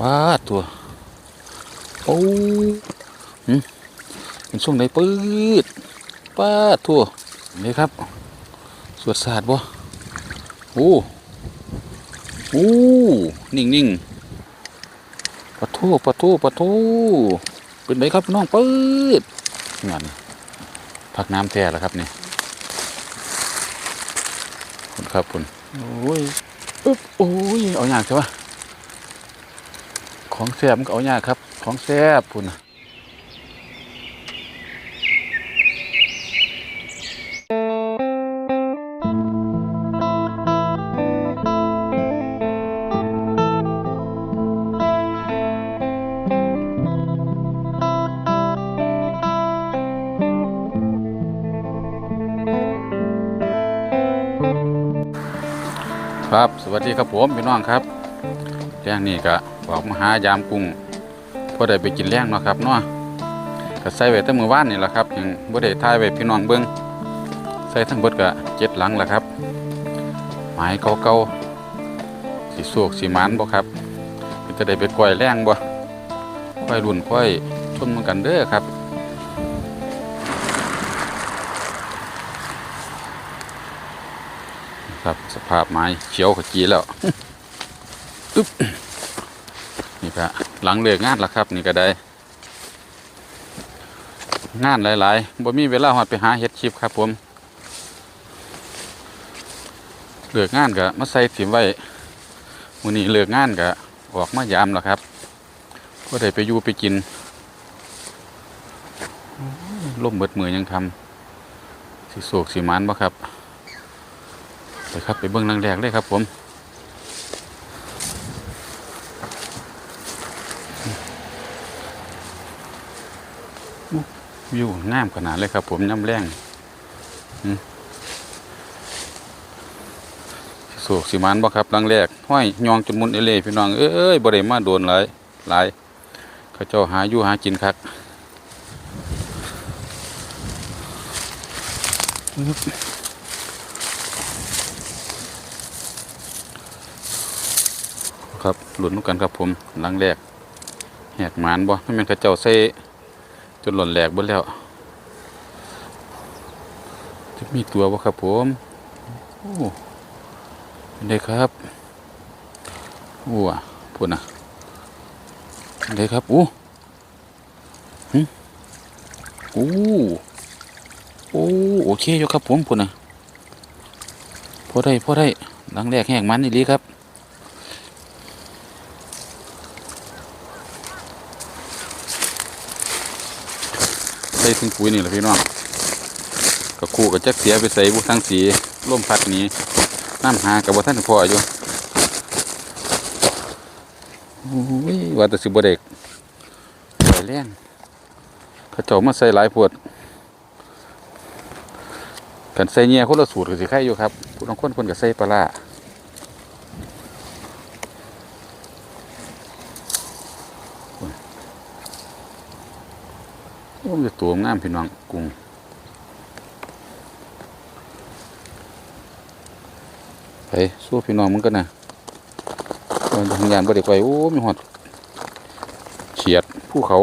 ป้าตัว โอ้หึเป็นช่วงไหนปื๊ดป้าดตัวนี่ครับ สวดศาสตร์บ่โอ้โอ้นิ่งนิ่งๆปะทูปะทูปะทูเป็นไงครับพี่น้องปื๊ดนั่นพักน้ำแท้แล้วครับนี่คุณครับคุณโอ้ยอึ๊บโอ้ยเอาอย่างใช่ปะ ของแซ่บมันก็เอายากครับ ของแซ่บพุ่นนะครับ สวัสดีครับผมพี่น้องครับแรงนี่ก็ ออกมาหายามกุ้งพอได้ไปกินแรงเนาะครับเนาะก็ใส่ไว้ตั้งมือว่านนี่แหละครับยังบ่ได้ถ่ายไว้พี่น้องเบิ่งใส่ทั้งเบิดก็เจ็ดหลังแหละครับหมายเก่าๆสีสวกสีมันบ่ครับจะได้ไปก้อยแรงบ่ก้อยรุ่นก้อยชนเหมือนกันเด้อครับครับสภาพไม้เขียวขจีแล้วอึ๊บ นี่ครับหลังเลิกงานล้วครับ นี่ก็ได้ งานหลายๆบ่มีเวลาหอดไปหาเฮ็ดคลิปครับ ผมเลิกงานก็มาใส่ถิ่มไว้มื้อนี้เลิกงานก็ออกมายามล้วครับก็ได้ไปอยู่ไปกินล่มเบิดมือยังทำสิโศกสิมันบ่ครับไปครับไปเบิ้งนังแรกเลยครับผม วิวงามขนาดเลยครับ ผมย่ำแรงอืมโศกสิมันบ่ครับลังแรกห้อยยองจนมุนเอเล่พี่น้องเอ้ยบ่ได้มาโดนหลายหลายเขาเจ้าหาอยู่หากินคักอึ๊บครับหลุนกันครับผมลังแรกแหกหมานบ่ไม่เป็นกระเจ้าใส่ จนหล่นแหลกเบิดแล้ว จะมีตัวบ่ครับผมโอ้เป็นไดครับโอ้อะพูดนะเป็นไดครับอู้หึอู้โอ้โอเคอยู่ครับผมพูดนะพอได้พอได้หลังแรกแหกหมันนี่ลีครับ ส่ถุงปุ๋ยนี่แหละพี่น้องก็คู่กับจักเสียไปใส่บุทั้งสีร่มพัดนี้น้ำหากับบ่ท่านพ่ออยู่ว่าแต่สิบเด็กใส่แรงเขาเจ้ามาใส่หลายพวดกันใส่เงี้ยคนละสูตรก็สิไข่อยู่ครับผู้บางคนคนก็ใส่ปลาร้าโอ้ มจะตัวงามพี่น้องกุ้งไปสู้พี่น้องมึงกันนะมันทำงานบ่ได้ไปโอ้มีหอดเฉียดภูเขา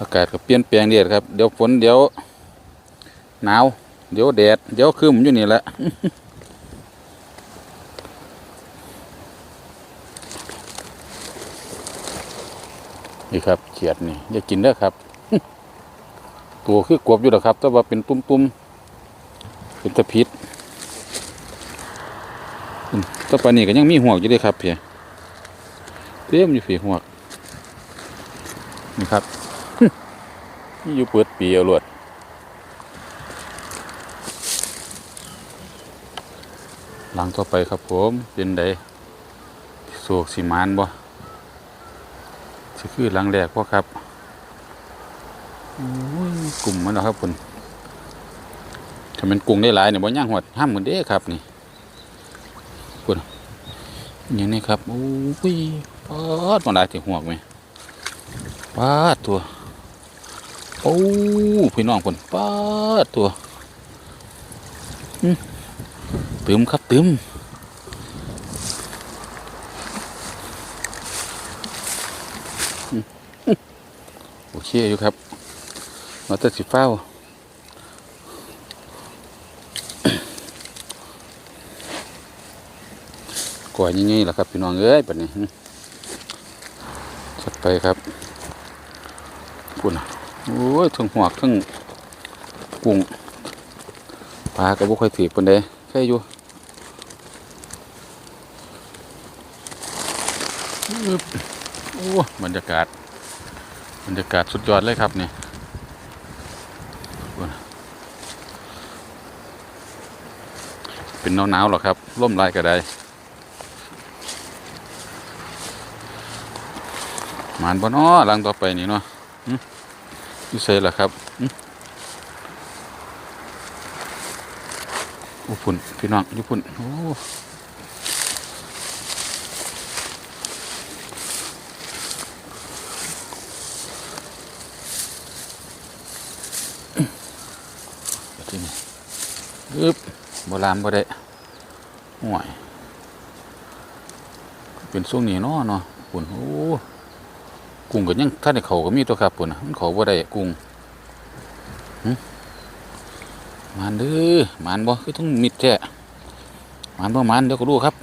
อากาศก็เปลี่ยนแปลงเดียดครับ เดี๋ยวฝนเดี๋ยวหนาว เดี๋ยวแดด เดี๋ยวคืมอยู่นี่แหละ นี่ครับเขียดนี่อย่ากินเด้อครับ ตัวคือกวบอยู่หรอกครับ แต่ว่าเป็นตุ้มๆเป็นตะพิษต่ปานนี้ก็ยังมีหวกอยู่ด้วยครับเพียเต็มอยู่ฝีหวกนี่ครับนี่อยู่เปิดปีเอาลวดหลังต่อไปครับผมเป็นไดโศกสีมานบ่ สิคือหลังแรกพ่อครับกลุ่มมันนะครับคุณถ้ามันกุ้งได้หลายเนี่ยบ่ย่างหวดห้ามเหมือนเด้ครับนี่คุณอย่างนี้ครับโอ้ยปาดมันได้ถึงหัวไหมปาดตัวโอ้พี่น้องคุณปาดตัวอืมตึมครับตึมอืมอืม โอเคอยู่ครับมาเราจะสิเฝ้าก่อยงี้ๆล่ะครับพี่น้องเอ้ยปัดนี้หึจัดไปครับปุ่นโอ้ยทั้งหวกทั้งกุ้งปลาก็บ่ค่อยถือปนใดแค่อยู่อึ๊บ อ้บรรยากาศ บรรยากาศสุดยอดเลยครับนี่ปุ่นน่ะเป็นหนาวๆหรอครับร่มลายก็ได้หมานบ่นาะหลังต่อไปนี่เนาะหึอยู่ไสล่ะครับหึโอ้พุ่นพี่น้องยู่พุ่นโอ้เอาที่นี่อึ บบ่ลามบ่ได้ห่วยเป็นช่วงนี้เนาะเนาะพุ่นโอ้กุ้งก็ยังท่านเขาก็มีตัวครับปุ่นนะมันเขาบ่ได้กุ้งมานเด้อมานบ่คือต้องมิดแท้มานบ่มานเดี๋ยวก็รู้ครับ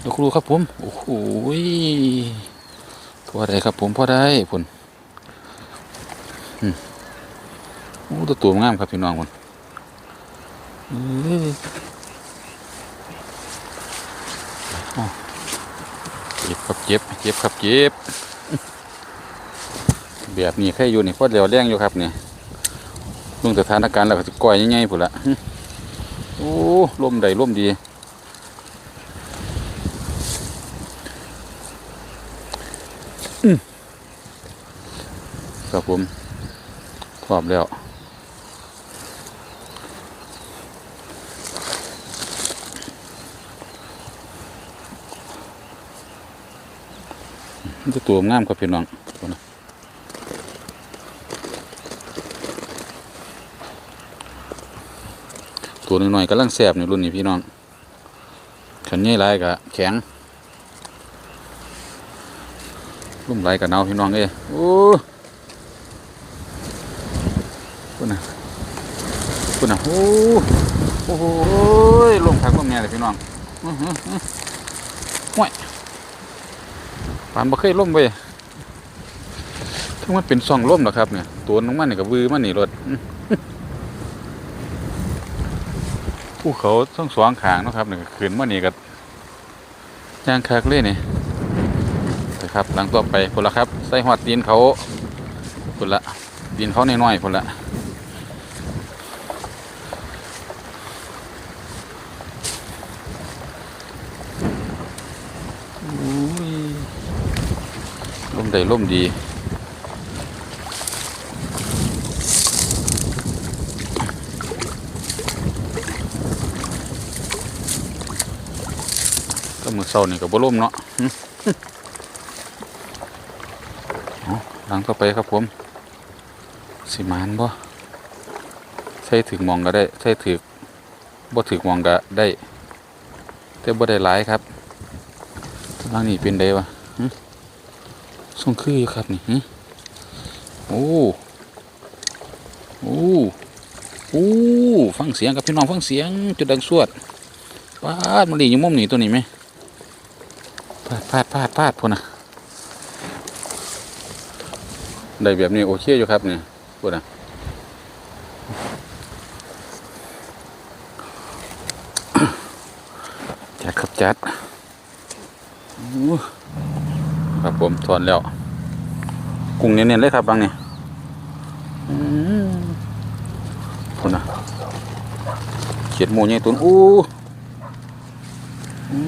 เดี๋ยวก็รู้ครับผมโอ้โหพอได้ครับผมพอได้พุ่นอืมโอ้ตัวตัวงามครับพี่น้องพุ่น เอ้ยอ้าวเจ็บครับเจ็บเจ็บครับเจ็บแบบนี้แค่อยู่นี่พอเดียวแรงอยู่ครับเนี่ยลงสถานการณ์แล้วก็จะก่อยง่ายๆพุ่นละโอ้ลมใดลมดี ครับผมพร้อมแล้ว มันจะตัวงามครับพี่น้องพุ่นะตัวน้อยๆกำลังแสบในรุ่นนี้พี่น้องขันใหญ่ไรกะแข็งรุ่มไรกับเนาพี่น้องเอ้โอ้ปุ่นนะปุ่นนะโอ้โอ้โหลงพักลงแง่เลยพี่น้องอือหือหือห่วย ปานบ่เคยล่มไปทั้งมันเป็นซองล่มหรอครับเนี่ย ตัวน้องมันนี่กับวือมันนี่รถภูเขาทั้งสองขางนะครับเนี่ก็ขึ้นมานี่ก็ย่างคักเลยนี่นะครับหลังต่อไปพ้นละครับ ใส่หอดตีนเขาพ้นละตีนเขาหน้อยๆพุ่นละ มใดลมดี ก็มือเศร้านี่ก็บ่ล่มเนาะหลังต่อไปครับผมสิมานบ่ใส่ถึงมองก็ได้ใส่ถึกบ่ถึกมองก็ได้ แต่บ่ได้หลายครับทางนี้เป็นไดวะ หึส่งคืออยู่ครับนี่หึโอ้โอ้โอ้ฟังเสียงกับพี่น้องฟังเสียงจุดดังสวดปาดมันดีอยู่มุมนี้ตัวนี้ไหมพาดพาดพาดพาดพุ่นะได้แบบนี้โอเคอยู่ครับนี่พุ่นนะจัดครับจัดอู้ครับ ผมถอนแล้ว กุ้งเน้นๆเลยครับบางเนี่อืมพุ่นนะเขียดหมูใหญ่ตุนอู้อู้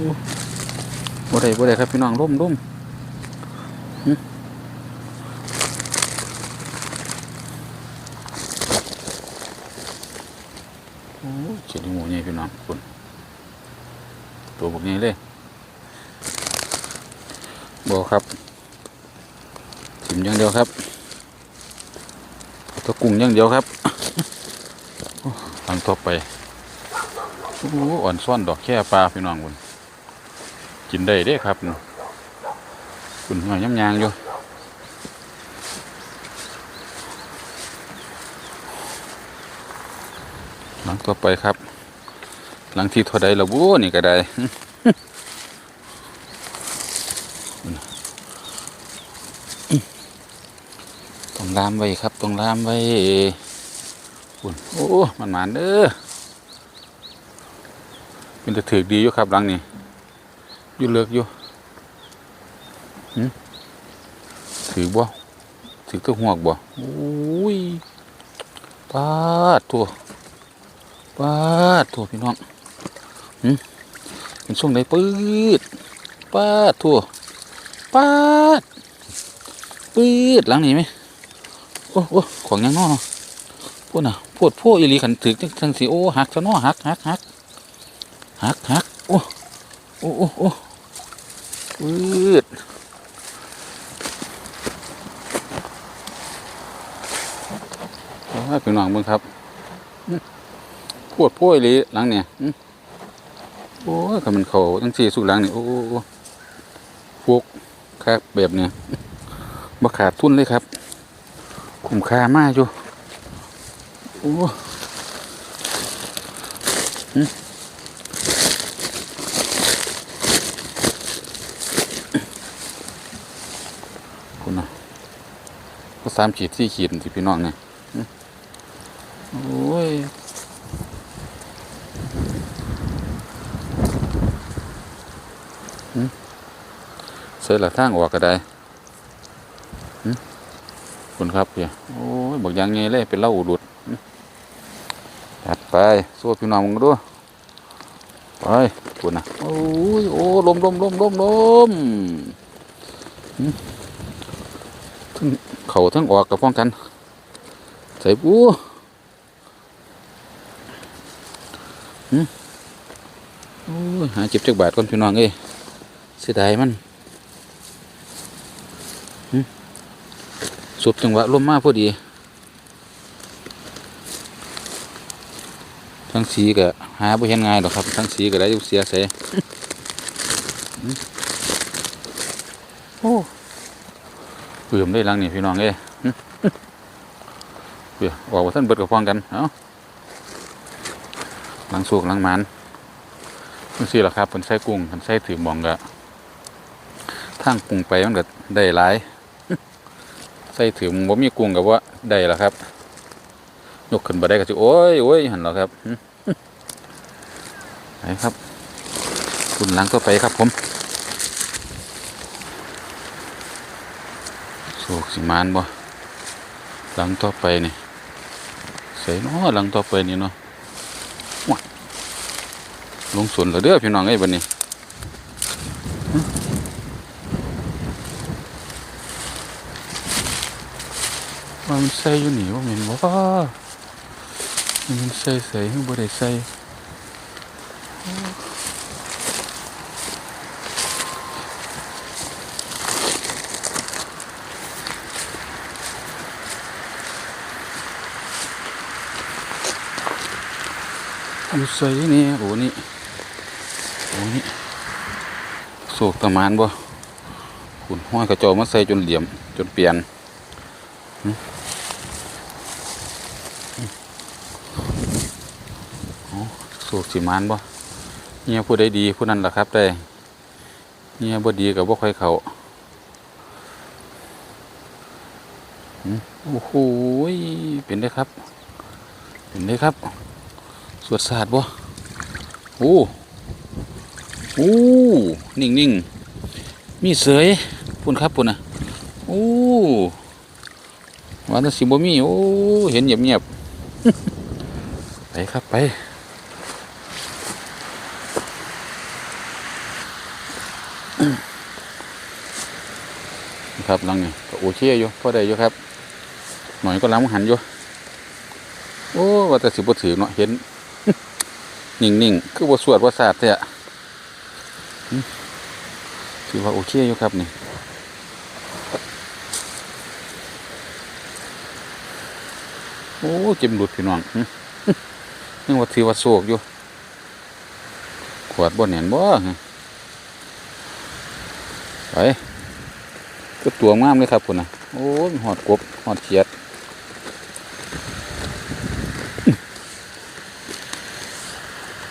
บ่ได้บ่ได้ครับพี่น้องร่มร่มเขียดหมูใหญ่พี่น้องคุณตัวบกใหญ่เลย บ่ครับถิมอย่างเดียวครับตัวกุ้งอย่างเดียวครับโอ้ทางต่อไปโอ้อ่อนซ่อนดอกแค่ปลาพี่น้องคุณกินได้เด้ครับคุณหน่อยย้ำยางอยู่หลังต่อไปครับ หลังที่ท่าใดละบูนี่ก็ได้ ต้องลามไว้ครับต้องลามไว้คุณโอ้มันหมานเด้อเป็นจะถือดีอยู่ครับหลังนี้อยู่เลือกอยู่ถือบ่ถือตัวหวกบ่โอ้ยปาดตัวปาดตัวพี่น้องหึเป็นช่วงไหนปืดปาดตัวปาดปืดหลังนี้ไหม โอ้โอ้ของยังนอเนาะพูดนะพูดพูดอีหลีขันถึกจังทั้งสีโอ้หักซะนอหักหักหักหักหักโอ้โอ้โอ้โอ้ปืดว่าเป็นหนังเบิ่งครับพูดพูดอีหลีหลังเนี่ยโอ้ยก็มันเขาทั้งสี่สุดหลังนี่โอ้โอ้โอ้พวกครับแบบเนี้ยบ่ขาดทุนเลยครับ คุ้มค่ามากอยู่โอ้คุณนะก็สามขีดสี่ขีดสิพี่น้องเนี่ยโอ้ยเสียหลักทางออกก็ได้ คุณครับพี่โอ้ยบอกยังไงเลยเป็นเล่าอุดุดจัดไปสู้พี่น้องมึงดูไปคุณนะโอ้ยโอ้ลมลมลมลมลมหึทั้งเข่าทั้งออกกับป้องกัน ใส่ปูหึโอ้ยหาจ็บจักบาทก่อนพี่น้องเอ้ยเสียดายมัน สุบจังหวะลมมาพอดี ทั้งสีก็หาบ่เห็นง่ายหรอกครับ ทั้งสีก็ได้อยู่เสียเสยโอ้เปื่อมได้หลังนี่พี่น้องเอ้ยเปื่อออกว่าท่านเบิดกับฟองกัน เอ้าหลังสูกหลังหมันนี่สิล่ะครับเป็นไส้กุ้งเป็นไส้ถือหมองก็ทางกุ้งไปมันก็ได้หลาย ใส่ถึงบ่มีกุ้งกับว่าได้แล้วครับ ยกขึ้นมาได้ก็สิโอ้ยโอ้ยหันแล้วครับไปครับคุณหลังก็ไปครับผมโศกสิมานบ่หลังต่อไปนี่ใส่เนาะหลังต่อไปนี่เนาะลงสวนแล้วเด้อพี่น้องเอ้บัดนี้ ว่ามันใส่อยู่นี่ว่าแมันบ่มันใส่ใส่ให้บ่ได้ใส่มันใส่นี่โอ้นี่โอ้นี่โศกตะมานบ่คุณห้อยกระจอมาใส่จนเหลี่ยมจนเปลี่ยน สูกสิมานบ่เงียผู้ใดดีผู้นั้นแหละครับได้เงียบ่ดีกับบ่ค่อยเขาหืมโอ้โหเป็นได้ครับ เป็นได้ครับ สวดศาสตร์บ่โอ้โอ้นิ่งนิ่งมีเสยพุ่นครับพุ่นนะโอ้วันนั้นสิบ่มีโอ้เห็นเงียบเงียบไปครับไป ครับลังนี่ก็โอเคอยู่พอได้อยู่ครับ หน่อยก็ล้างหันอยู่โอ้ว่าแต่สิบถือเนาะเห็น นิ่งๆคือบ่สวดบ่ศาสตร์แท้อะถือว่าโอเคอยู่ครับนี่โอ้เจ็บหลุดพี่น้องนึกว่าถือว่าโศกอยู่ ขวดบ่เห็นบ่ไป ก็ตัวงามเลยครับคุณนะโอ้หอดกบหอดเขียด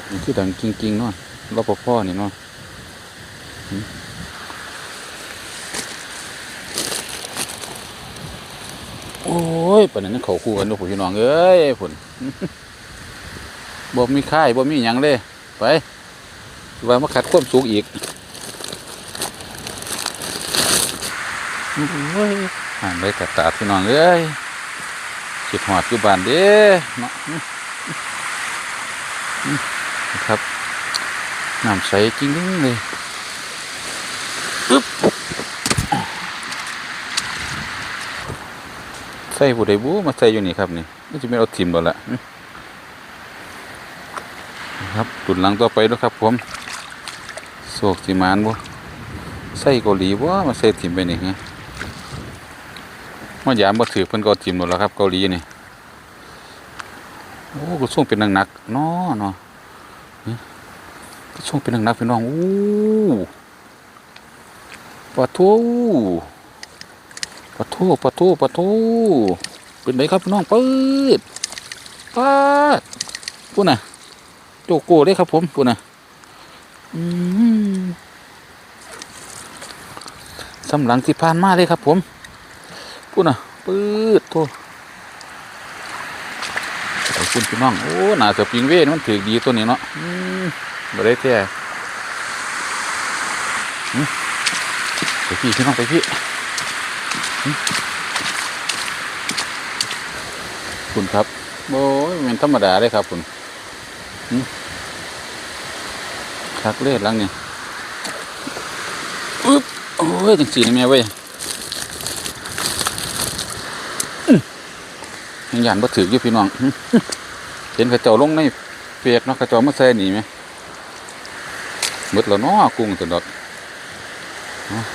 นี่คือดังจริงๆเนาะรปภนี่เนาะโอ้ยปนนั้นเขาคู่กันด้วยพี่น้องเอ้ยพุ่นบ่มีค่ายบ่มีหยังเลย ไปว่ามาขัดความสูงอีก โอ้ยอ่านไปตัดตาพี่น้องเอ้ยคิดหอดอยู่บ้านเด้เนาะนะครับน้ำใสจริงๆเลยปึ๊บใส่ผู้ใดบูมาใส่อยู่นี่ครับนี่นี่จะไม่เอาทิมแล้วล่ะครับตุนหลังต่อไปแล้วครับผมโศกสิมานบ่ใส่เกาหลีบ่มาใส่ถิ่มไปนี่ฮะ มายามบ่ถือเพิ่นก็เอาถิ่มหมดแล้วครับเกาหลีนี่โอ้ก็ส่วงเป็นหนักๆเนาะเนาะฮะก็ส่งเป็นหนักๆพี่น้องอู้ปะทูปะทูปะทูปะทูเป็นไดครับพี่น้องปืดปาดพูดน่ะโจโก้เลยครับผมปุ่นนะอืมสำหลังที่ผ่านมาเลยครับผม ปุ่นนะปืดโทขอบคุณพี่น้อง โอ้หนาเสือปิงเว้นมันถือดีตัวนี้เนาะอืมบ่ได้แท้อืมไปพี่พี่น้องไปพี่คุณครับ โอ้ยมันธรรมดาเลยครับคุณคักเลือดลังเนี่ยอึ๊บโอ้ยจังสีนี่แม่เว้ยอื้อ ยังยานบ่ถืออยู่พี่น้อง เห็นกระเจ้าลงในเปียกเนาะกระเจ้ามาใส่หนีไหมมดแล้วเนาะกุ้งตัวดอด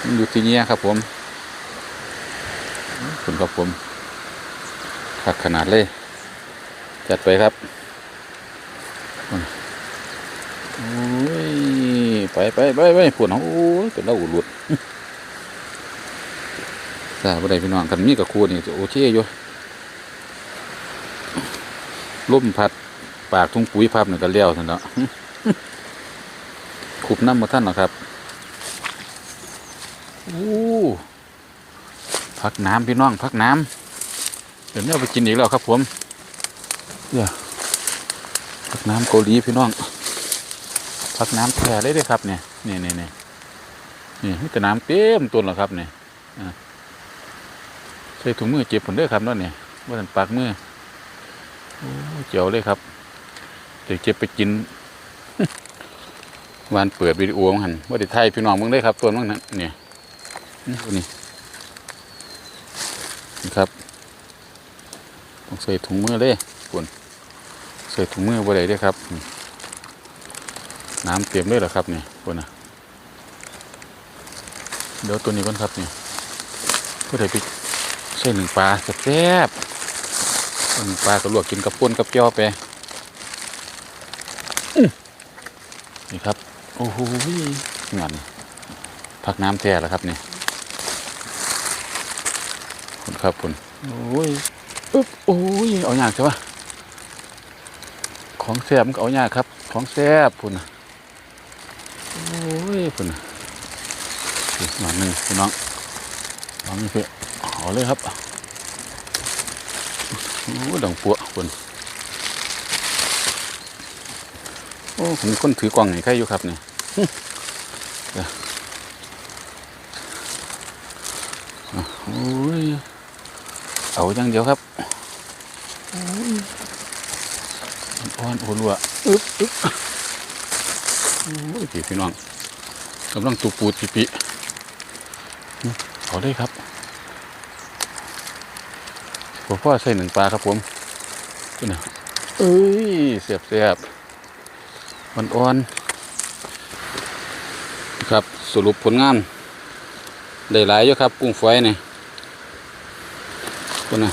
มันอยู่ที่เนี้ยครับผมขอบคุณครับผมคักขนาดเลย จัดไปครับโอ้ยไปไปไปไปปวดโอ้ยเป็นเล่าอุดหลุดทราบว่าใดพี่น้องกันมีกับครูนี่โอเคอยู่ ลมพัด ปากทุ่งปุ๋ยพับหนึ่งกันเลี้ยวท่านเนาะขุบน้ำมาท่านเนาะครับโอ้พักน้ำพี่น้องพักน้ำเดี๋ยวนี้เอาไปกินอีกแล้วครับผมเดี๋ยวพักน้ำเกาหลีพี่น้องพักน้ำแช่ได้เลยครับเนี่ยนี่นี่นี่นี่มีแต่น้ำเต็มต้นแล้วครับเนี่ยใส่ถุงมือเจ็บผลด้อครับนั่นเนี่ยว่าสันปากมือ เจียวเลยครับเดี๋ยวเจ็บไปกินวานเปิดวิดีโอของหันว่าได้ไทยพี่น้องมึงได้ครับตัวมึงนั้นเนี่ยนี่นี้นี่ครับต้องใส่ถุงมือเลยคุณใส่ถุงมือบ่ได้ด้อครับ น้ำเต็มเลยเหรอครับนี่คนน่ะเดี๋ยวตัวนี้ก่อนครับนี่ก็ได้ไปใส่หนึ่งปลาแซ่บ ๆหนึ่งปลาก็ลวกกินกับป่นกับเจียวไปอื้อนี่ครับ โอ้โหงานพักน้ำแท้แล้วครับนี่คุณครับคุณโอ้ยปึ๊บโอ้ยเอาอย่างใช่ปะของแซ่บมันก็เอาอย่างครับ ของแซ่บพุ่นน่ะโอ้ยพุ่นน่ะอีกหน่อยหนึ่งพี่น้องลองนี่เพื่อเอาเลยครับ โอ้ดังปัวพุ่นโอ้ผมคนถือกล่องไหนใครอยู่ครับเนี่ยเดี๋ยวอะโอ้ยเอาอย่างเดียวครับโอ้ยอ่อนโอรัวอึ๊บอึ๊บโอ้ยพี่น้องกำลังตูปูดปิปิเอาเลยครับ ผมพ่อใส่หนึ่งปลาครับผมนี่นะเอ้ยเสียบเสียบอ่อนอ่อนๆครับสรุปผลงานได้หลายอยู่ครับกุ้งฝอยนี่ตัวน่ะ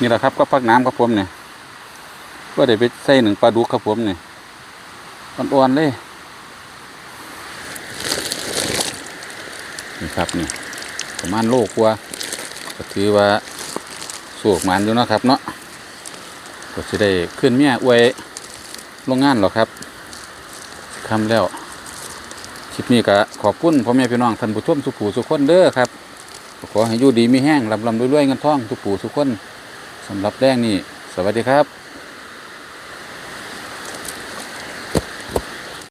นี่แหละครับก็พักน้ำครับผมเนี่ยก็ได้ไปใส่หนึ่งปลาดุกครับผมเนี่ยอ่อนๆเลยนี่ครับนี่ประมาณโลกว่าก็ถือว่า สูกมันอยู่นะครับเนาะก็จะได้ขึ้นเมียอวยโรงงานหรอครับทำแล้วคลิปนี้ก็ขอบคุณพ่อแม่พี่น้องท่านผู้ชมสุขูสุขคนเด้อครับขอให้อยู่ดีมีแห้งลำลำรวยๆเงินทองสุขูสุขคนสำหรับแรงนี่สวัสดีครับ